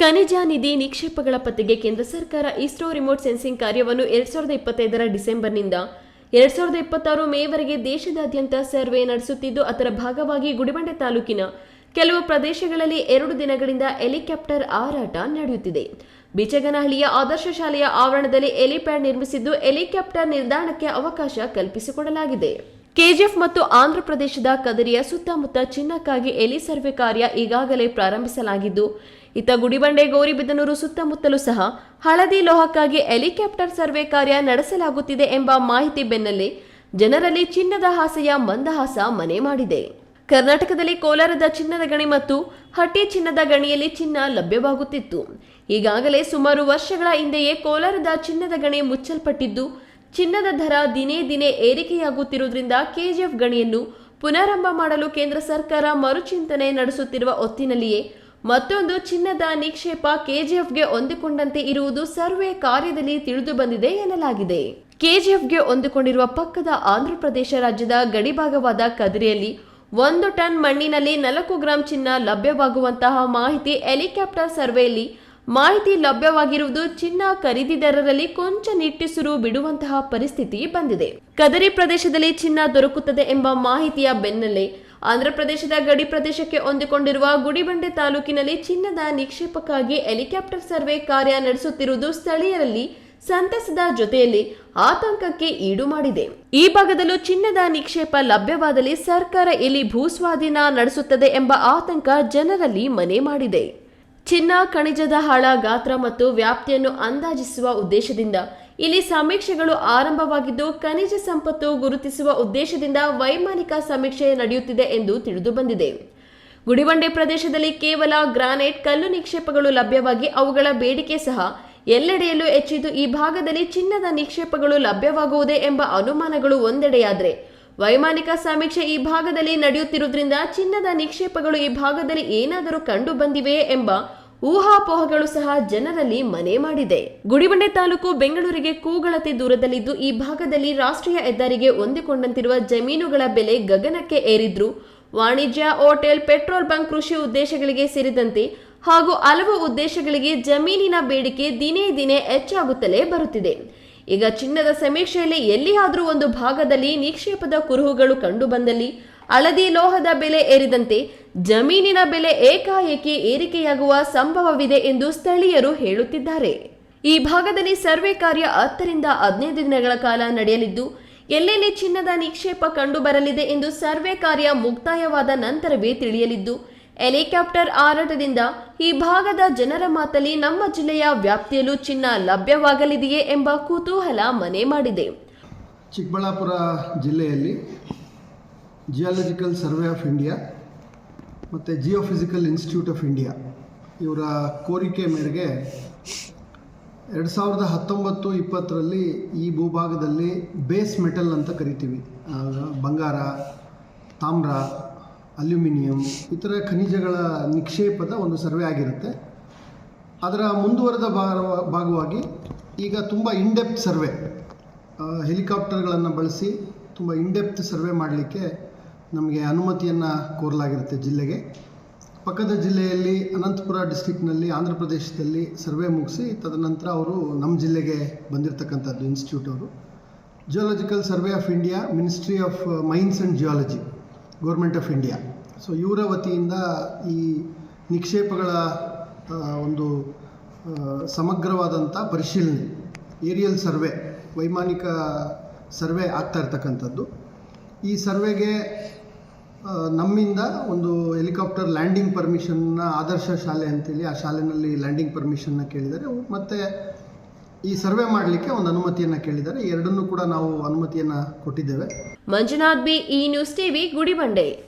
ಖನಿಜ ನಿಧಿ ನಿಕ್ಷೇಪಗಳ ಪತ್ತೆಗೆ ಕೇಂದ್ರ ಸರ್ಕಾರ ಇಸ್ರೋ ರಿಮೋಟ್ ಸೆನ್ಸಿಂಗ್ ಕಾರ್ಯವನ್ನು ಎರಡ್ ಸಾವಿರದ ಇಪ್ಪತ್ತೈದರ ಡಿಸೆಂಬರ್ನಿಂದ. ಎರಡ್ ಸಾವಿರದ ಇಪ್ಪತ್ತಾರು ಮೇವರೆಗೆ ದೇಶದಾದ್ಯಂತ ಸರ್ವೆ ನಡೆಸುತ್ತಿದ್ದು, ಅದರ ಭಾಗವಾಗಿ ಗುಡಿಬಂಡೆ ತಾಲೂಕಿನ ಕೆಲವು ಪ್ರದೇಶಗಳಲ್ಲಿ ಎರಡು ದಿನಗಳಿಂದ ಹೆಲಿಕಾಪ್ಟರ್ ಹಾರಾಟ ನಡೆಯುತ್ತಿದೆ. ಬಿಚಗನಹಳ್ಳಿಯ ಆದರ್ಶ ಶಾಲೆಯ ಆವರಣದಲ್ಲಿ ಹೆಲಿಪ್ಯಾಡ್ ನಿರ್ಮಿಸಿದ್ದು, ಹೆಲಿಕಾಪ್ಟರ್ ನಿಲ್ದಾಣಕ್ಕೆ ಅವಕಾಶ ಕಲ್ಪಿಸಿಕೊಡಲಾಗಿದೆ. ಕೆಜಿಎಫ್ ಮತ್ತು ಆಂಧ್ರಪ್ರದೇಶದ ಕದರಿಯ ಸುತ್ತಮುತ್ತ ಚಿನ್ನಕ್ಕಾಗಿ ಎಲಿ ಸರ್ವೆ ಕಾರ್ಯ ಈಗಾಗಲೇ ಪ್ರಾರಂಭಿಸಲಾಗಿದ್ದು, ಇತ್ತ ಗುಡಿಬಂಡೆ ಗೌರಿಬಿದನೂರು ಸುತ್ತಮುತ್ತಲೂ ಸಹ ಹಳದಿ ಲೋಹಕ್ಕಾಗಿ ಹೆಲಿಕಾಪ್ಟರ್ ಸರ್ವೆ ಕಾರ್ಯ ನಡೆಸಲಾಗುತ್ತಿದೆ ಎಂಬ ಮಾಹಿತಿ ಬೆನ್ನಲ್ಲೇ ಜನರಲ್ಲಿ ಚಿನ್ನದ ಆಸೆಯ ಮಂದಹಾಸ ಮನೆ ಮಾಡಿದೆ. ಕರ್ನಾಟಕದಲ್ಲಿ ಕೋಲಾರದ ಚಿನ್ನದ ಗಣಿ ಮತ್ತು ಹಟ್ಟಿ ಚಿನ್ನದ ಗಣಿಯಲ್ಲಿ ಚಿನ್ನ ಲಭ್ಯವಾಗುತ್ತಿತ್ತು. ಈಗಾಗಲೇ ಸುಮಾರು ವರ್ಷಗಳ ಹಿಂದೆಯೇ ಕೋಲಾರದ ಚಿನ್ನದ ಗಣಿ ಮುಚ್ಚಲ್ಪಟ್ಟಿದ್ದು ಚಿನ್ನದ ದರ ದಿನೇ ದಿನೇ ಏರಿಕೆಯಾಗುತ್ತಿರುವುದರಿಂದ ಕೆಜಿಎಫ್ ಗಣಿಯನ್ನು ಪುನಾರಂಭ ಮಾಡಲು ಕೇಂದ್ರ ಸರ್ಕಾರ ಮರುಚಿಂತನೆ ನಡೆಸುತ್ತಿರುವ ಹೊತ್ತಿನಲ್ಲಿಯೇ ಮತ್ತೊಂದು ಚಿನ್ನದ ನಿಕ್ಷೇಪ ಕೆಜಿಎಫ್ಗೆ ಹೊಂದಿಕೊಂಡಂತೆ ಇರುವುದು ಸರ್ವೆ ಕಾರ್ಯದಲ್ಲಿ ತಿಳಿದು ಬಂದಿದೆ ಎನ್ನಲಾಗಿದೆ. ಕೆಜಿಎಫ್ಗೆ ಹೊಂದಿಕೊಂಡಿರುವ ಪಕ್ಕದ ಆಂಧ್ರಪ್ರದೇಶ ರಾಜ್ಯದ ಗಡಿಭಾಗವಾದ ಕದಿರಿಯಲ್ಲಿ ಒಂದು ಟನ್ ಮಣ್ಣಿನಲ್ಲಿ ನಾಲ್ಕು ಗ್ರಾಂ ಚಿನ್ನ ಲಭ್ಯವಾಗುವಂತಹ ಮಾಹಿತಿ ಹೆಲಿಕಾಪ್ಟರ್ ಸರ್ವೆಯಲ್ಲಿ ಮಾಹಿತಿ ಲಭ್ಯವಾಗಿರುವುದು ಚಿನ್ನ ಖರೀದಿದಾರರಲ್ಲಿ ಕೊಂಚ ನಿಟ್ಟುಸಿರು ಬಿಡುವಂತಹ ಪರಿಸ್ಥಿತಿ ಬಂದಿದೆ. ಕದರಿ ಪ್ರದೇಶದಲ್ಲಿ ಚಿನ್ನ ದೊರಕುತ್ತದೆ ಎಂಬ ಮಾಹಿತಿಯ ಬೆನ್ನಲ್ಲೇ ಆಂಧ್ರಪ್ರದೇಶದ ಗಡಿ ಪ್ರದೇಶಕ್ಕೆ ಹೊಂದಿಕೊಂಡಿರುವ ಗುಡಿಬಂಡೆ ತಾಲೂಕಿನಲ್ಲಿ ಚಿನ್ನದ ನಿಕ್ಷೇಪಕ್ಕಾಗಿ ಹೆಲಿಕಾಪ್ಟರ್ ಸರ್ವೆ ಕಾರ್ಯ ನಡೆಸುತ್ತಿರುವುದು ಸ್ಥಳೀಯರಲ್ಲಿ ಸಂತಸದ ಜೊತೆಯಲ್ಲಿ ಆತಂಕಕ್ಕೆ ಈಡು ಮಾಡಿದೆ. ಈ ಭಾಗದಲ್ಲೂ ಚಿನ್ನದ ನಿಕ್ಷೇಪ ಲಭ್ಯವಾದಲ್ಲಿ ಸರ್ಕಾರ ಇಲ್ಲಿ ಭೂಸ್ವಾಧೀನ ನಡೆಸುತ್ತದೆ ಎಂಬ ಆತಂಕ ಜನರಲ್ಲಿ ಮನೆ ಮಾಡಿದೆ. ಚಿನ್ನ, ಖನಿಜದ ಹಾಳ, ಗಾತ್ರ ಮತ್ತು ವ್ಯಾಪ್ತಿಯನ್ನು ಅಂದಾಜಿಸುವ ಉದ್ದೇಶದಿಂದ. ಇಲ್ಲಿ ಸಮೀಕ್ಷೆಗಳು ಆರಂಭವಾಗಿದ್ದು, ಖನಿಜ ಸಂಪತ್ತು ಗುರುತಿಸುವ ಉದ್ದೇಶದಿಂದ ವೈಮಾನಿಕ ಸಮೀಕ್ಷೆ ನಡೆಯುತ್ತಿದೆ ಎಂದು ತಿಳಿದು ಬಂದಿದೆ ಗುಡಿಬಂಡೆ ಪ್ರದೇಶದಲ್ಲಿ ಕೇವಲ ಗ್ರಾನೈಟ್ ಕಲ್ಲು ನಿಕ್ಷೇಪಗಳು ಲಭ್ಯವಾಗಿ ಅವುಗಳ ಬೇಡಿಕೆ ಸಹ ಎಲ್ಲೆಡೆಯಲ್ಲೂ ಹೆಚ್ಚಿದ್ದು, ಈ ಭಾಗದಲ್ಲಿ ಚಿನ್ನದ ನಿಕ್ಷೇಪಗಳು ಲಭ್ಯವಾಗುವುದೇ ಎಂಬ ಅನುಮಾನಗಳು ಒಂದೆಡೆಯಾದರೆ. ವೈಮಾನಿಕ ಸಮೀಕ್ಷೆ ಈ ಭಾಗದಲ್ಲಿ ನಡೆಯುತ್ತಿರುವುದರಿಂದ ಚಿನ್ನದ ನಿಕ್ಷೇಪಗಳು ಈ ಭಾಗದಲ್ಲಿ ಏನಾದರೂ ಕಂಡು ಬಂದಿವೆಯೇ ಎಂಬ ಊಹಾಪೋಹಗಳು ಸಹ ಜನರಲ್ಲಿ ಮನೆ ಮಾಡಿದೆ. ಗುಡಿಬಂಡೆ ತಾಲೂಕು ಬೆಂಗಳೂರಿಗೆ ಕೂಗಳತೆ ದೂರದಲ್ಲಿದ್ದು ಈ ಭಾಗದಲ್ಲಿ ರಾಷ್ಟ್ರೀಯ ಹೆದ್ದಾರಿಗೆ ಹೊಂದಿಕೊಂಡಂತಿರುವ ಜಮೀನುಗಳ ಬೆಲೆ ಗಗನಕ್ಕೆ ಏರಿದ್ರು. ವಾಣಿಜ್ಯ, ಹೋಟೆಲ್, ಪೆಟ್ರೋಲ್ ಬಂಕ್, ಕೃಷಿ ಉದ್ದೇಶಗಳಿಗೆ ಸೇರಿದಂತೆ ಹಾಗೂ ಹಲವು ಉದ್ದೇಶಗಳಿಗೆ ಜಮೀನಿನ ಬೇಡಿಕೆ ದಿನೇ ದಿನೇ ಹೆಚ್ಚಾಗುತ್ತಲೇ ಬರುತ್ತಿದೆ. ಈಗ ಚಿನ್ನದ ಸಮೀಕ್ಷೆಯಲ್ಲಿ ಎಲ್ಲಿಯಾದರೂ ಒಂದು ಭಾಗದಲ್ಲಿ ನಿಕ್ಷೇಪದ ಕುರುಹುಗಳು ಕಂಡುಬಂದಲ್ಲಿ ಹಳದಿ ಲೋಹದ ಬೆಲೆ ಏರಿದಂತೆ ಜಮೀನಿನ ಬೆಲೆ ಏಕಾಏಕಿ ಏರಿಕೆಯಾಗುವ ಸಂಭವವಿದೆ ಎಂದು ಸ್ಥಳೀಯರು ಹೇಳುತ್ತಿದ್ದಾರೆ. ಈ ಭಾಗದಲ್ಲಿ ಸರ್ವೆ ಕಾರ್ಯ ಹತ್ತರಿಂದ ಹದಿನೈದು ದಿನಗಳ ಕಾಲ ನಡೆಯಲಿದ್ದು, ಎಲ್ಲೆಲ್ಲಿ ಚಿನ್ನದ ನಿಕ್ಷೇಪ ಕಂಡುಬರಲಿದೆ ಎಂದು ಸರ್ವೆ ಕಾರ್ಯ ಮುಕ್ತಾಯವಾದ ನಂತರವೇ ತಿಳಿಯಲಿದ್ದು, ಹೆಲಿಕಾಪ್ಟರ್ ಹಾರಾಟದಿಂದ ಈ ಭಾಗದ ಜನರ ಮಾತಲ್ಲಿ ನಮ್ಮ ಜಿಲ್ಲೆಯ ವ್ಯಾಪ್ತಿಯಲ್ಲೂ ಚಿನ್ನ ಲಭ್ಯವಾಗಲಿದೆಯೇ ಎಂಬ ಕುತೂಹಲ ಮನೆ ಮಾಡಿದೆ. ಚಿಕ್ಕಬಳ್ಳಾಪುರ ಜಿಲ್ಲೆಯಲ್ಲಿ ಜಿಯಾಲಜಿಕಲ್ ಸರ್ವೆ ಆಫ್ ಇಂಡಿಯಾ ಮತ್ತು ಜಿಯೋಫಿಸಿಕಲ್ ಇನ್ಸ್ಟಿಟ್ಯೂಟ್ ಆಫ್ ಇಂಡಿಯಾ ಇವರ ಕೋರಿಕೆ ಮೇರೆಗೆ ಎರಡು ಸಾವಿರದ ಹತ್ತೊಂಬತ್ತು ಇಪ್ಪತ್ತರಲ್ಲಿ ಈ ಭೂಭಾಗದಲ್ಲಿ ಬೇಸ್ ಮೆಟಲ್ ಅಂತ ಕರಿತೀವಿ. ಬಂಗಾರ, ತಾಮ್ರ, ಅಲ್ಯೂಮಿನಿಯಂ ಇತರ ಖನಿಜಗಳ ನಿಕ್ಷೇಪದ ಒಂದು ಸರ್ವೆ ಆಗಿರುತ್ತೆ. ಅದರ ಮುಂದುವರೆದ ಭಾಗ- ಭಾಗವಾಗಿ ಈಗ ತುಂಬ ಇಂಡೆಪ್ತ್ ಸರ್ವೆ ಹೆಲಿಕಾಪ್ಟರ್ಗಳನ್ನು ಬಳಸಿ ತುಂಬ ಇಂಡೆಪ್ತ್ ಸರ್ವೆ ಮಾಡಲಿಕ್ಕೆ ನಮಗೆ ಅನುಮತಿಯನ್ನು ಕೋರಲಾಗಿರುತ್ತೆ ಜಿಲ್ಲೆಗೆ. ಪಕ್ಕದ ಜಿಲ್ಲೆಯಲ್ಲಿ ಅನಂತಪುರ ಡಿಸ್ಟಿಕ್ನಲ್ಲಿ ಆಂಧ್ರ ಪ್ರದೇಶದಲ್ಲಿ ಸರ್ವೆ ಮುಗಿಸಿ, ತದನಂತರ ಅವರು ನಮ್ಮ ಜಿಲ್ಲೆಗೆ ಬಂದಿರತಕ್ಕಂಥದ್ದು ಇನ್ಸ್ಟಿಟ್ಯೂಟ್ ಅವರು. Geological survey of India ministry of mines and geology government of India so ಇವರ ವತಿಯಿಂದ ಈ ನಿಕ್ಷೇಪಗಳ ಒಂದು ಸಮಗ್ರವಾದಂಥ ಪರಿಶೀಲನೆ, ಏರಿಯಲ್ ಸರ್ವೆ, ವೈಮಾನಿಕ ಸರ್ವೆ ಆಗ್ತಾ ಇರ್ತಕ್ಕಂಥದ್ದು. ಈ ಸರ್ವೆಗೆ ನಮ್ಮಿಂದ ಒಂದು ಹೆಲಿಕಾಪ್ಟರ್ ಲ್ಯಾಂಡಿಂಗ್ ಪರ್ಮಿಷನ್ನ ಆದರ್ಶ ಶಾಲೆ ಅಂತೇಳಿ ಆ ಶಾಲೆಯಲ್ಲಿ ಲ್ಯಾಂಡಿಂಗ್ ಪರ್ಮಿಷನ್ನ ಕೇಳಿದ್ದಾರೆ. ಮತ್ತು ಈ ಸರ್ವೆ ಮಾಡಲಿಕ್ಕೆ ಒಂದು ಅನುಮತಿಯನ್ನು ಕೇಳಿದ್ದಾರೆ. ಎರಡನ್ನೂ ಕೂಡ ನಾವು ಅನುಮತಿಯನ್ನು ಕೊಟ್ಟಿದ್ದೇವೆ. ಮಂಜುನಾಥ್ ಬಿ, ಈ ನ್ಯೂಸ್ ಟಿವಿ, ಗುಡಿಬಂಡೆ.